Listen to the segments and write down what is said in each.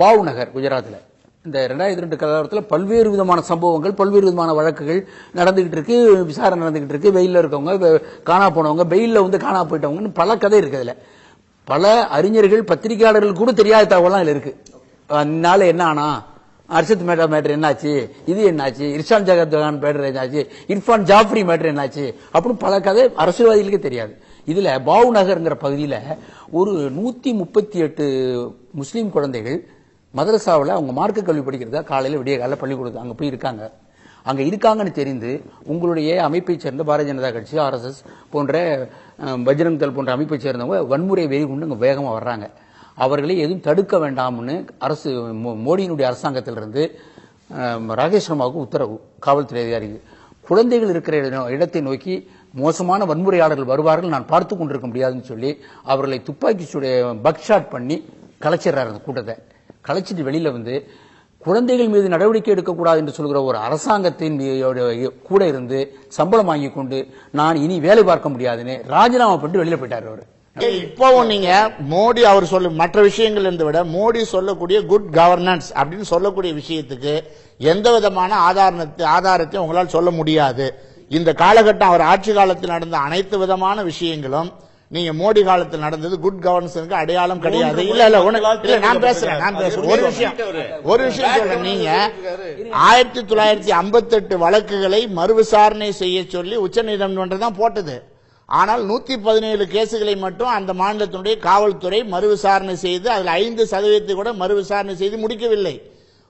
பாவ் நகர் குஜராத்தில். இந்த ரெண்டாயிரத்தி ரெண்டு கலவரத்தில் பல்வேறு விதமான சம்பவங்கள் பல்வேறு விதமான வழக்குகள் நடந்துகிட்டு இருக்கு விசாரணை நடந்துகிட்டு இருக்கு. வெயிலில் இருக்கவங்க காணா போனவங்க வெயிலில் வந்து காணா போயிட்டவங்கன்னு பல கதை இருக்கு பல அறிஞர்கள் பத்திரிகையாளர்கள் கூட தெரியாத தகவலாம் இதுல இருக்கு. அதனால என்ன ஆனா அர்ஷத் மேட்டா மேட்டர் என்னாச்சு இது என்னாச்சு இர்ஷான் ஜகத் கான் மேட்டர் என்னாச்சு இர்ஃபான் ஜாஃப்ரி மேட்டர் என்னாச்சு அப்படின்னு பல கதை அரசியல்வாதிகளுக்கே தெரியாது. இதுல பாவு நகர்ங்கிற பகுதியில ஒரு நூத்தி முப்பத்தி எட்டு முஸ்லீம் குழந்தைகள் மதரசாவில் அவங்க மார்க்க கல்வி படிக்கிறதா காலையில் விடிய காலையில் பள்ளிக்கூடத்து அங்கே போய் இருக்காங்க அங்கே இருக்காங்கன்னு தெரிந்து உங்களுடைய அமைப்பைச் சேர்ந்த பாரதிய ஜனதா கட்சி ஆர்எஸ்எஸ் போன்ற பஜ்ரங் தள் போன்ற அமைப்பைச் சேர்ந்தவங்க வன்முறை வெறி கொண்டு அங்கே வேகமாக வர்றாங்க. அவர்களை எதுவும் தடுக்க வேண்டாம்னு அரசு மோ- மோடியினுடைய அரசாங்கத்திலிருந்து ராகேஷ் சர்மாவுக்கு உத்தரவு காவல்துறை அதிகாரிக்கு குழந்தைகள் இருக்கிற இடம்- இடத்தை நோக்கி மோசமான வன்முறையாளர்கள் வருவார்கள். நான் பார்த்து கொண்டிருக்க முடியாதுன்னு சொல்லி அவர்களை துப்பாக்கி சூடு பக்ஷாட் பண்ணி கலைச்சிடுறாரு அந்த கூட்டத்தை. கலைச்சிட்டு வெளியில வந்து குழந்தைகள் மீது நடவடிக்கை எடுக்கக்கூடாது என்று சொல்கிற ஒரு அரசாங்கத்தின் கூட இருந்து சம்பளம் வாங்கி கொண்டு நான் இனி வேலை பார்க்க முடியாதுன்னு ராஜினாமா பண்ணிட்டு வெளியில போயிட்டார் அவர். இப்பவும் நீங்க. மோடி அவர் சொல்ல மற்ற விஷயங்கள் இருந்து விட மோடி சொல்லக்கூடிய குட் கவர்னன்ஸ் அப்படின்னு சொல்லக்கூடிய விஷயத்துக்கு எந்த விதமான ஆதாரத்தை ஆதாரத்தையும் உங்களால் சொல்ல முடியாது. இந்த காலகட்டம் அவர் ஆட்சி காலத்தில் நடந்த அனைத்து விதமான விஷயங்களும் நீங்க மோடி காலத்தில் நடந்தது குட் கவர்னன்ஸுக்கு அடையாளம் கிடையாது. இல்ல இல்ல இல்ல நான் பேசுறேன் நான் பேசுறேன். ஒரு விஷயம். ஒரு விஷயம். சொல்றேன். நீங்க ஆயிரத்தி தொள்ளாயிரத்தி ஐம்பத்தெட்டு வழக்குகளை மறுவிசாரணை செய்ய சொல்லி உச்சநீதிமன்றம் தான் போட்டது. ஆனால் நூத்தி பதினேழு கேசுகளை மட்டும் அந்த மாநிலத்தினுடைய காவல்துறை மறுவிசாரணை செய்து அதில் ஐந்து சதவீதத்தை கூட மறுவிசாரணை செய்து முடிக்கவில்லை.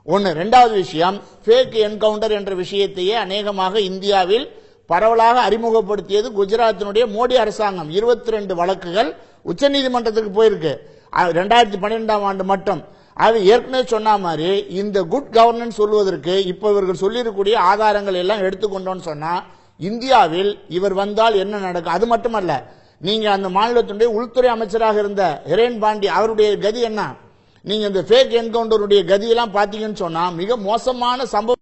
ஒன்று ரெண்டாவது விஷயம் ஃபேக் என்கவுண்டர் என்ற விஷயத்தையே அநேகமாக இந்தியாவில் பரவலாக அறிமுகப்படுத்தியது குஜராத்தினுடைய மோடி அரசாங்கம். இருபத்தி ரெண்டு வழக்குகள் உச்சநீதிமன்றத்துக்கு போயிருக்கு. ரெண்டாயிரத்தி பன்னிரெண்டாம் ஆண்டு மட்டும். அது ஏற்கனவே சொன்ன மாதிரி இந்த குட் கவர்னன்ஸ் சொல்வதற்கு இப்போ இவர்கள் சொல்லியிருக்கக்கூடிய ஆதாரங்கள் எல்லாம் எடுத்துக்கொண்டோன்னு சொன்னால் இந்தியாவில் இவர் வந்தால் என்ன நடக்கும்? அது மட்டுமல்ல நீங்க அந்த மாநிலத்தினுடைய உள்துறை அமைச்சராக இருந்த ஹிரேன் பாண்டி அவருடைய கதி என்ன? நீங்க இந்த ஃபேக் என்கவுண்டருடைய கதியெல்லாம் பாத்தீங்கன்னு சொன்னா மிக மோசமான சம்பவம்